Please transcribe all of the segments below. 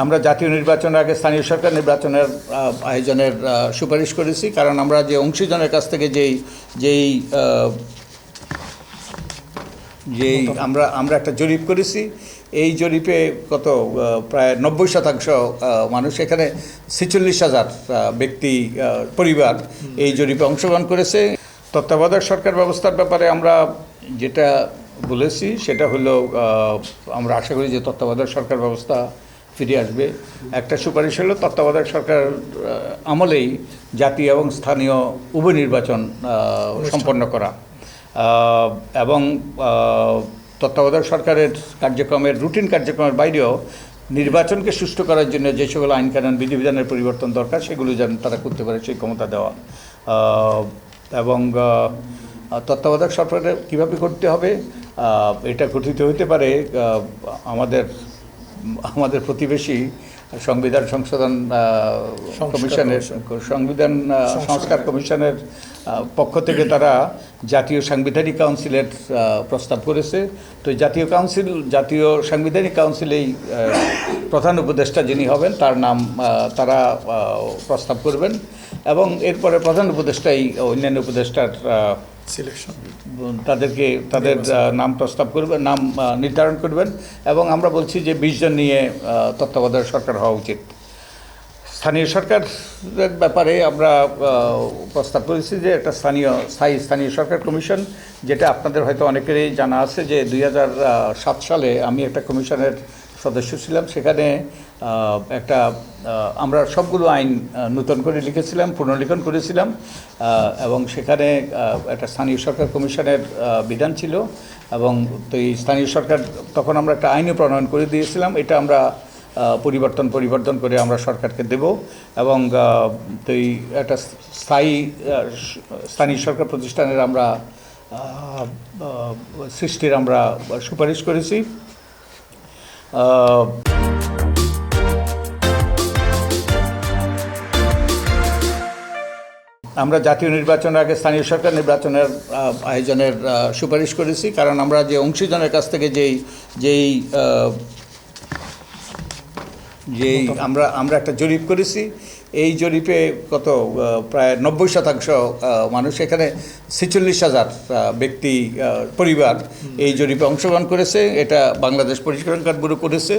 আমরা জাতীয় নির্বাচনের আগে স্থানীয় সরকার নির্বাচনের আয়োজনের সুপারিশ করেছি, কারণ আমরা যে অংশীজনের কাছ থেকে যেই যেই যেই আমরা আমরা একটা জরিপ করেছি, এই জরিপে কত প্রায় নব্বই শতাংশ মানুষ এখানে ছেচল্লিশ হাজার ব্যক্তি পরিবার এই জরিপে অংশগ্রহণ করেছে। তত্ত্বাবধায়ক সরকার ব্যবস্থার ব্যাপারে আমরা যেটা বলেছি, সেটা হলো আমরা আশা করি যে তত্ত্বাবধায়ক সরকার ব্যবস্থা ফিরে আসবে। একটা সুপারিশ হলো তত্ত্বাবধায়ক সরকার আমলেই জাতীয় এবং স্থানীয় উপনির্বাচন আহ, সম্পন্ন করা। এবং তত্ত্বাবধায়ক সরকারের কার্যক্রমের রুটিন কার্যক্রমের বাইরেও নির্বাচনকে সুষ্ঠু করার জন্য যে সকল আইনকানুন বিধিবিধানের পরিবর্তন দরকার সেগুলো যেন তারা করতে পারে সেই ক্ষমতা দেওয়া। এবং তত্ত্বাবধায়ক সরকারের কীভাবে করতে হবে? এটা গঠিত হতে পারে আমাদের আমাদের প্রতিবেশী সংবিধান সংশোধন কমিশনের সংবিধান সংস্কার কমিশনের পক্ষ থেকে তারা জাতীয় সাংবিধানিক কাউন্সিলের প্রস্তাব করেছে। তো জাতীয় কাউন্সিল জাতীয় সাংবিধানিক কাউন্সিলেই প্রধান উপদেষ্টা যিনি হবেন তার নাম তারা প্রস্তাব করবেন। এবং এরপরে প্রধান উপদেষ্টাই অন্যান্য উপদেষ্টার সিলেকশন তাদেরকে তাদের নাম প্রস্তাব করবেন নাম নির্ধারণ করবেন এবং আমরা বলছি যে বিশ জন নিয়ে তত্ত্বাবধায়ক সরকার হওয়া উচিত। স্থানীয় সরকারের ব্যাপারে আমরা প্রস্তাব করেছি যে একটা স্থানীয় স্থায়ী স্থানীয় সরকার কমিশন যেটা আপনাদের হয়তো অনেকেরই জানা আছে যে দুই সাত সালে আমি একটা কমিশনের সদস্য ছিলাম। সেখানে একটা আমরা সবগুলো আইন নূতন করে লিখেছিলাম, পুনর্লিখন করেছিলাম এবং সেখানে একটা স্থানীয় সরকার কমিশনের বিধান ছিল, এবং তো এই স্থানীয় সরকার তখন আমরা একটা আইনও প্রণয়ন করে দিয়েছিলাম, এটা আমরা পরিবর্তন পরিবর্তন করে আমরা সরকারকে দেব, এবং তো এই একটা স্থায়ী স্থানীয় সরকার প্রতিষ্ঠানের আমরা সৃষ্টির আমরা সুপারিশ করেছি। আমরা জাতীয় নির্বাচনের আগে স্থানীয় সরকার নির্বাচনের আয়োজনের সুপারিশ করেছি, কারণ আমরা যে অংশীজনের কাছ থেকে যেই যেই যেই আমরা আমরা একটা জরিপ করেছি। এই জরিপে কত প্রায় নব্বই শতাংশ মানুষ, এখানে ছেচল্লিশ হাজার ব্যক্তি পরিবার এই জরিপে অংশগ্রহণ করেছে। এটা বাংলাদেশ কার্ড ব্যুরো করেছে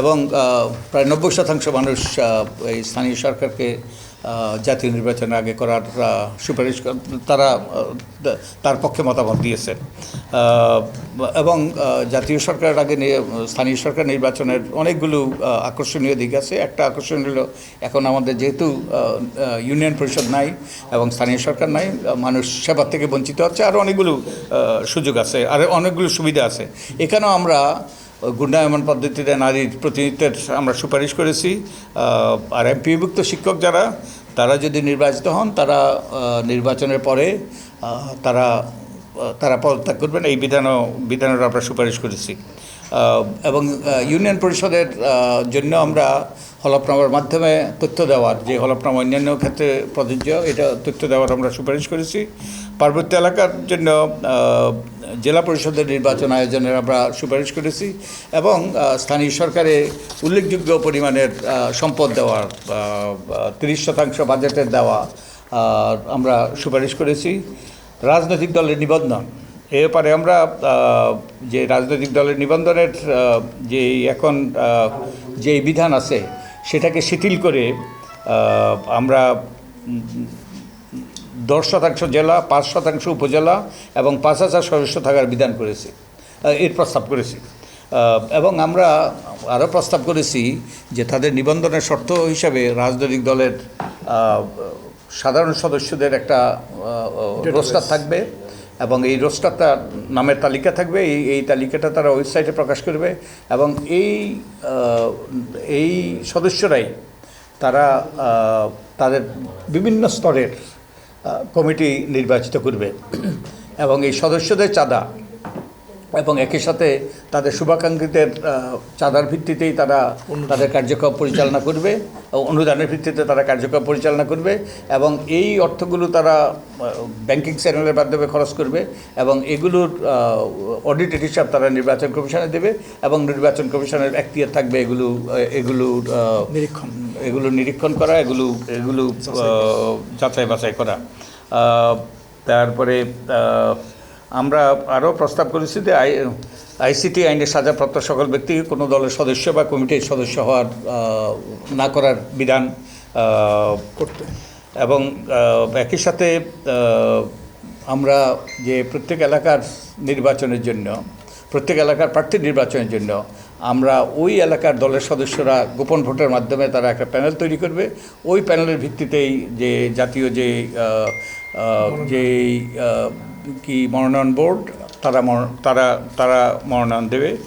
এবং প্রায় নব্বই শতাংশ মানুষ এই স্থানীয় সরকারকে জাতীয় নির্বাচনের আগে করার সুপারিশ তারা তার পক্ষে মতামত দিয়েছেন। এবং জাতীয় সরকারের আগে স্থানীয় সরকার নির্বাচনের অনেকগুলো আকর্ষণীয় দিক আছে। একটা আকর্ষণ হলো, এখন আমাদের যেহেতু ইউনিয়ন পরিষদ নাই এবং স্থানীয় সরকার নাই মানুষ সেবার থেকে বঞ্চিত হচ্ছে। আর অনেকগুলো সুযোগ আছে, আর অনেকগুলো সুবিধা আছে। এখানেও আমরা গুন্ডায়মান পদ্ধতিতে নারীর প্রতিনিধিত্বের আমরা সুপারিশ করেছি। আর এমপিভুক্ত শিক্ষক যারা, তারা যদি নির্বাচিত হন, তারা নির্বাচনের পরে তারা তারা পদত্যাগ করবেন। এই বিধানও বিধানের আমরা সুপারিশ করেছি। এবং ইউনিয়ন পরিষদের জন্য আমরা হলফনামার মাধ্যমে তথ্য দেওয়ার যে হলফনামা অন্যান্য ক্ষেত্রে প্রযোজ্য, এটা তথ্য দেওয়ার আমরা সুপারিশ করেছি। পার্বত্য এলাকার জন্য জেলা পরিষদের নির্বাচন আয়োজনের আমরা সুপারিশ করেছি এবং স্থানীয় সরকারে উল্লেখযোগ্য পরিমাণের সম্পদ দেওয়ার তিরিশ শতাংশ বাজেটের দেওয়া আমরা সুপারিশ করেছি। রাজনৈতিক দলের নিবন্ধন, এ ব্যাপারে আমরা যে রাজনৈতিক দলের নিবন্ধনের যে এখন যে বিধান আছে সেটাকে শিথিল করে আমরা দশ শতাংশ জেলা পাঁচ শতাংশ উপজেলা এবং পাঁচ হাজার সদস্য থাকার বিধান করেছি এর প্রস্তাব করেছি। এবং আমরা আরও প্রস্তাব করেছি যে তাদের নিবন্ধনের শর্ত হিসাবে রাজনৈতিক দলের সাধারণ সদস্যদের একটা রোস্টার থাকবে। এবং এই রোস্টার তার নামের তালিকা থাকবে, এই এই তালিকাটা তারা ওয়েবসাইটে প্রকাশ করবে এবং এই এই সদস্যরাই তারা তাদের বিভিন্ন স্তরের কমিটি নির্বাচিত করবে। এবং এই সদস্যদের চাঁদা এবং একই সাথে তাদের শুভাকাঙ্ক্ষীদের চাঁদার ভিত্তিতেই তারা তাদের কার্যক্রম পরিচালনা করবে অনুদানের ভিত্তিতে তারা কার্যক্রম পরিচালনা করবে এবং এই অর্থগুলো তারা ব্যাংকিং চ্যানেলের মাধ্যমে খরচ করবে এবং এগুলোর অডিটেড হিসাব তারা নির্বাচন কমিশনে দেবে এবং নির্বাচন কমিশনের এখতিয়ার থাকবে এগুলো এগুলো নিরীক্ষণ। এগুলো নিরীক্ষণ করা এগুলো এগুলো যাচাই বাছাই করা। তারপরে আমরা আরও প্রস্তাব করেছি যে আই আইসিটি আইনে সাজাপ্রাপ্ত সকল ব্যক্তি কোনো দলের সদস্য বা কমিটির সদস্য হওয়ার না করার বিধান করতে। এবং একই সাথে আমরা যে প্রত্যেক এলাকার নির্বাচনের জন্য প্রত্যেক এলাকার প্রার্থী নির্বাচনের জন্য আমরা ওই এলাকার দলের সদস্যরা গোপন ভোটের মাধ্যমে তারা একটা প্যানেল তৈরি করবে। ওই প্যানেলের ভিত্তিতেই যে জাতীয় যে যে কি মনোনয়ন বোর্ড, তারা তারা তারা মনোনয়ন দেবে।